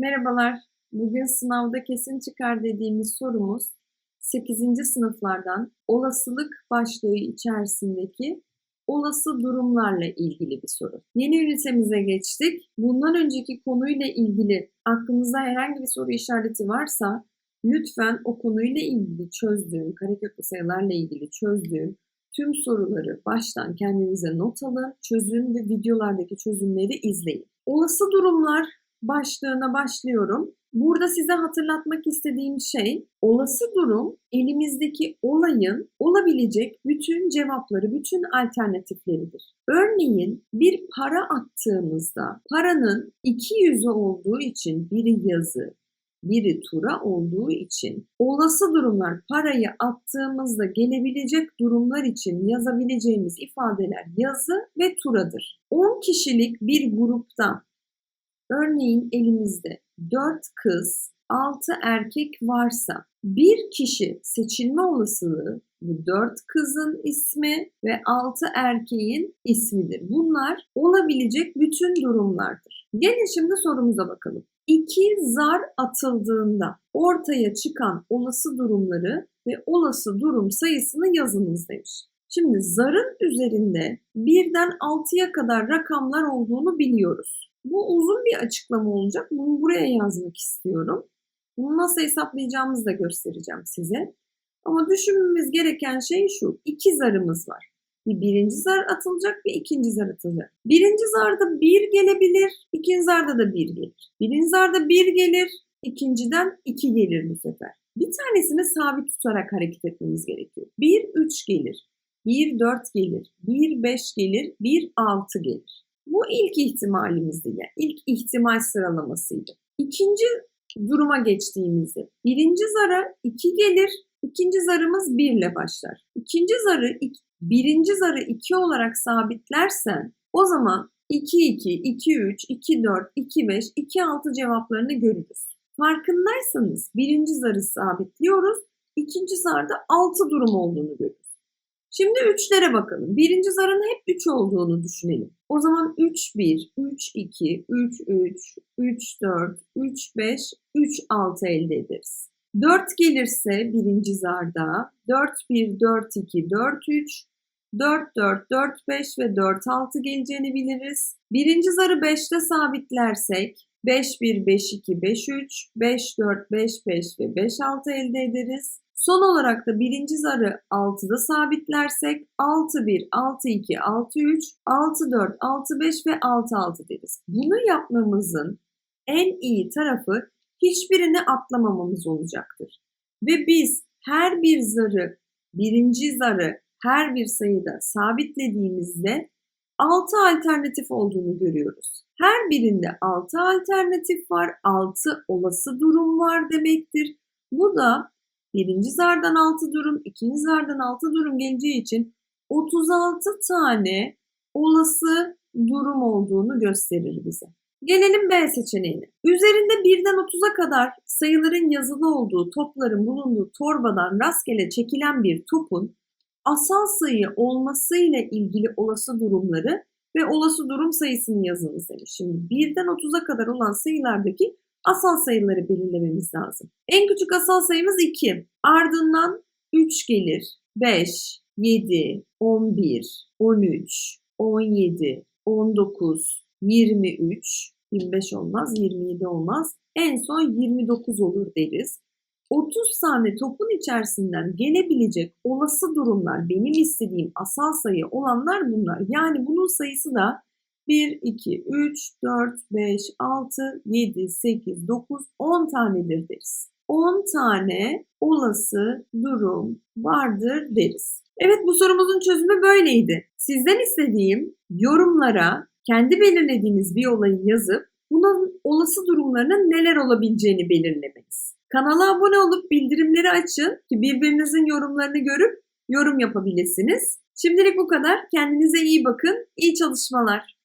Merhabalar. Bugün sınavda kesin çıkar dediğimiz sorumuz 8. sınıflardan olasılık başlığı içerisindeki olası durumlarla ilgili bir soru. Yeni ünitemize geçtik. Bundan önceki konuyla ilgili aklınızda herhangi bir soru işareti varsa lütfen o konuyla ilgili çözdüğüm, kareköklü sayılarla ilgili çözdüğüm tüm soruları baştan kendinize not alın, çözün ve videolardaki çözümleri izleyin. Olası durumlar başlığına başlıyorum. Burada size hatırlatmak istediğim şey olası durum elimizdeki olayın olabilecek bütün cevapları, bütün alternatifleridir. Örneğin bir para attığımızda paranın iki yüzü olduğu için biri yazı, biri tura olduğu için olası durumlar parayı attığımızda gelebilecek durumlar için yazabileceğimiz ifadeler yazı ve turadır. 10 kişilik bir grupta Örneğin elimizde 4 kız, 6 erkek varsa bir kişi seçilme olasılığı bu 4 kızın ismi ve 6 erkeğin ismidir. Bunlar olabilecek bütün durumlardır. Gelin şimdi sorumuza bakalım. İki zar atıldığında ortaya çıkan olası durumları ve olası durum sayısını yazınız demiş. Şimdi zarın üzerinde birden 6'ya kadar rakamlar olduğunu biliyoruz. Bu uzun bir açıklama olacak. Bunu buraya yazmak istiyorum. Bunu nasıl hesaplayacağımızı da göstereceğim size. Ama düşünmemiz gereken şey şu. İki zarımız var. Bir birinci zar atılacak bir ikinci zar atılacak. Birinci zarda bir gelebilir, ikinci zarda da bir gelir. Birinci zarda bir gelir, ikinciden iki gelir bu sefer. Bir tanesini sabit tutarak hareket etmemiz gerekiyor. Bir üç gelir, bir dört gelir, bir beş gelir, bir altı gelir. Bu ilk ihtimalimizdi. Yani ilk ihtimal sıralamasıydı. İkinci duruma geçtiğimizde birinci zara 2 gelir, ikinci zarımız 1 ile başlar. İkinci zarı birinci zarı 2 olarak sabitlersen o zaman 2 2, 2 3, 2 4, 2 5, 2 6 cevaplarını görürüz. Farkındaysanız birinci zarı sabitliyoruz, ikinci zarda 6 durum olduğunu görürüz. Şimdi üçlere bakalım. Birinci zarın hep 3 olduğunu düşünelim. O zaman 3 1, 3 2, 3 3, 3 4, 3 5, 3 6 elde ederiz. 4 gelirse birinci zarda 4 1, 4 2, 4 3, 4 4, 4 5 ve 4 6 geleceğini biliriz. Birinci zarı 5'te sabitlersek 5 1, 5 2, 5 3, 5 4, 5 5 ve 5 6 elde ederiz. Son olarak da birinci zarı 6'da sabitlersek 6 1, 6 2, 6 3, 6 4, 6 5 ve 6 6 deriz. Bunu yapmamızın en iyi tarafı hiçbirini atlamamamız olacaktır. Ve biz her bir zarı, birinci zarı her bir sayıda sabitlediğimizde 6 alternatif olduğunu görüyoruz. Her birinde 6 alternatif var, 6 olası durum var demektir. Bu da birinci zardan 6 durum, ikinci zardan 6 durum geleceği için 36 tane olası durum olduğunu gösterir bize. Gelelim B seçeneğine. Üzerinde birden 30'a kadar sayıların yazılı olduğu topların bulunduğu torbadan rastgele çekilen bir topun asal sayı olmasıyla ilgili olası durumları ve olası durum sayısını yazınız demiş. Şimdi birden 30'a kadar olan sayılardaki asal sayıları belirlememiz lazım. En küçük asal sayımız 2. Ardından 3 gelir. 5, 7, 11, 13, 17, 19, 23, 25 olmaz, 27 olmaz. En son 29 olur deriz. 30 tane topun içerisinden gelebilecek olası durumlar benim istediğim asal sayı olanlar bunlar. Yani bunun sayısı da 1, 2, 3, 4, 5, 6, 7, 8, 9, 10 tanedir deriz. 10 tane olası durum vardır deriz. Evet bu sorumuzun çözümü böyleydi. Sizden istediğim yorumlara kendi belirlediğiniz bir olayı yazıp bunun olası durumlarının neler olabileceğini belirlemeniz. Kanala abone olup bildirimleri açın ki birbirinizin yorumlarını görüp yorum yapabilirsiniz. Şimdilik bu kadar. Kendinize iyi bakın. İyi çalışmalar.